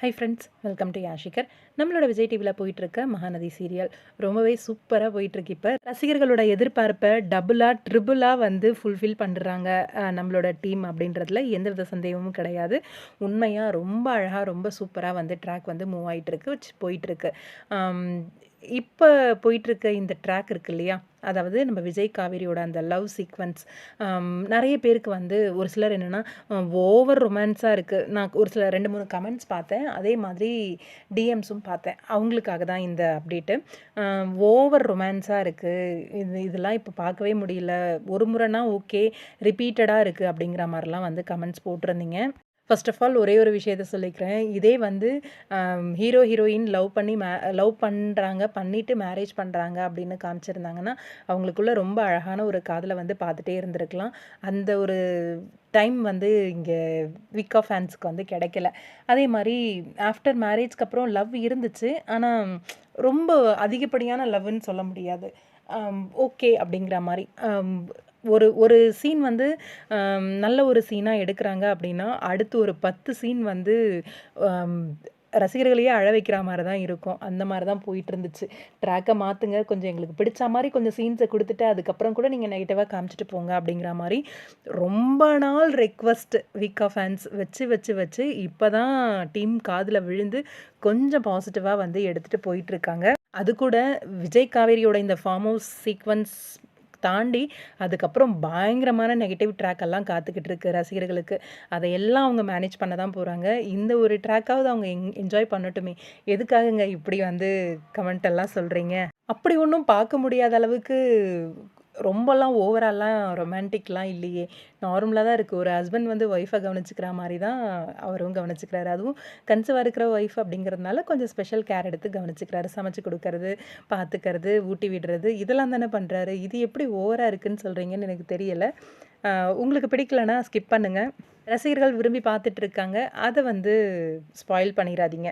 High friends welcome to யாஷிகர் நம்மளோட விஜய் டிவியில் போயிட்டுருக்க மகாநதி சீரியல் ரொம்பவே சூப்பராக போயிட்டுருக்கு இப்போ. ரசிகர்களோட எதிர்பார்ப்பை டபுளாக ட்ரிபிளாக வந்து ஃபுல்ஃபில் பண்ணுறாங்க நம்மளோட டீம் அப்படின்றதுல எந்தவித சந்தேகமும் கிடையாது. உண்மையாக ரொம்ப அழகாக ரொம்ப சூப்பராக வந்து ட்ராக் வந்து மூவ் ஆகிட்டுருக்கு போயிட்டுருக்கு. இப்போ போயிட்டுருக்க இந்த ட்ராக் இருக்கு இல்லையா? அதாவது நம்ம விஜய் காவேரியோட அந்த லவ் சீக்வன்ஸ் நிறைய பேருக்கு வந்து ஒரு சிலர் என்னென்னா ஓவர் ரொமான்ஸாக இருக்குது நான் ஒரு சில ரெண்டு மூணு கமெண்ட்ஸ் பார்த்தேன். அதே மாதிரி டிஎம்ஸும் பார்த்தேன். அவங்களுக்காக தான் இந்த அப்டேட்டு ஓவர் ரொமான்ஸாக இருக்குது இது இதெல்லாம் இப்போ பார்க்கவே முடியல. ஒரு முறைனா ஓகே ரிப்பீட்டடாக இருக்குது அப்படிங்கிற மாதிரிலாம் வந்து கமெண்ட்ஸ் போட்டிருந்தீங்க. ஃபர்ஸ்ட் ஆஃப் ஆல் ஒரே ஒரு விஷயத்த சொல்லிக்கிறேன். இதே வந்து ஹீரோ ஹீரோயின் லவ் பண்ணி மே லவ் பண்ணுறாங்க பண்ணிவிட்டு மேரேஜ் பண்ணுறாங்க அப்படின்னு காமிச்சிருந்தாங்கன்னா அவங்களுக்குள்ள ரொம்ப அழகான ஒரு காதலை வந்து பார்த்துட்டே இருந்திருக்கலாம். அந்த ஒரு டைம் வந்து இங்கே விக்கா ஃபேன்ஸுக்கு வந்து கிடைக்கல. அதே மாதிரி ஆஃப்டர் மேரேஜ்க்கு அப்புறம் லவ் இருந்துச்சு. ஆனால் ரொம்ப அதிகப்படியான லவ்னு சொல்ல முடியாது. ஓகே அப்படிங்கிற மாதிரி. ஒரு ஒரு சீன் வந்து நல்ல ஒரு சீனாக எடுக்கிறாங்க அப்படின்னா அடுத்து ஒரு பத்து சீன் வந்து ரசிகர்களையே அழ வைக்கிற மாதிரி தான் இருக்கும். அந்த மாதிரி தான் போயிட்டு இருந்துச்சு. ட்ராக்கை மாற்றுங்க கொஞ்சம் எங்களுக்கு பிடிச்ச மாதிரி கொஞ்சம் சீன்ஸை கொடுத்துட்டு அதுக்கப்புறம் கூட நீங்கள் நெகட்டிவாக காமிச்சிட்டு போங்க அப்படிங்கிற மாதிரி ரொம்ப நாள் ரெக்வஸ்ட் வீக்கா ஃபேன்ஸ் வச்சு வச்சு வச்சு இப்போ தான் டீம் காதில் விழுந்து கொஞ்சம் பாசிட்டிவாக வந்து எடுத்துகிட்டு போயிட்டுருக்காங்க அது கூட விஜய் காவேரியோட இந்த ஃபார்ம் ஹவுஸ் சீக்வன்ஸ் தாண்டி அதுக்கப்புறம் பயங்கரமான நெகட்டிவ் ட்ராக் எல்லாம் காத்துக்கிட்டு இருக்கு ரசிகர்களுக்கு. அதையெல்லாம் அவங்க மேனேஜ் பண்ண தான் போகிறாங்க இந்த ஒரு ட்ராக்காவது அவங்க எங் என்ஜாய் பண்ணட்டுமே. எதுக்காகங்க இப்படி வந்து கமெண்ட் எல்லாம் சொல்கிறீங்க அப்படி ஒன்றும் பார்க்க முடியாத அளவுக்கு ரொம்பலாம் ஓவராலாம் ரொமான்டிக்லாம் இல்லையே. நார்மலாக தான் இருக்குது ஒரு ஹஸ்பண்ட் வந்து ஒய்ஃபை கவனிச்சிக்கிற மாதிரி தான் அவரும் கவனிச்சிக்கிறாரு. அதுவும் கன்சவாக இருக்கிற ஒய்ஃப் அப்படிங்கிறதுனால கொஞ்சம் ஸ்பெஷல் கேர் எடுத்து கவனிச்சிக்கிறாரு. சமைச்சு கொடுக்கறது பார்த்துக்கிறது ஊட்டி விடுறது இதெல்லாம் தானே பண்ணுறாரு இது எப்படி ஓவராக இருக்குதுன்னு சொல்கிறீங்கன்னு எனக்கு தெரியலை. உங்களுக்கு பிடிக்கலன்னா ஸ்கிப் பண்ணுங்கள் ரசிகர்கள் விரும்பி பார்த்துட்ருக்காங்க அதை வந்து ஸ்பாயில் பண்ணிடாதீங்க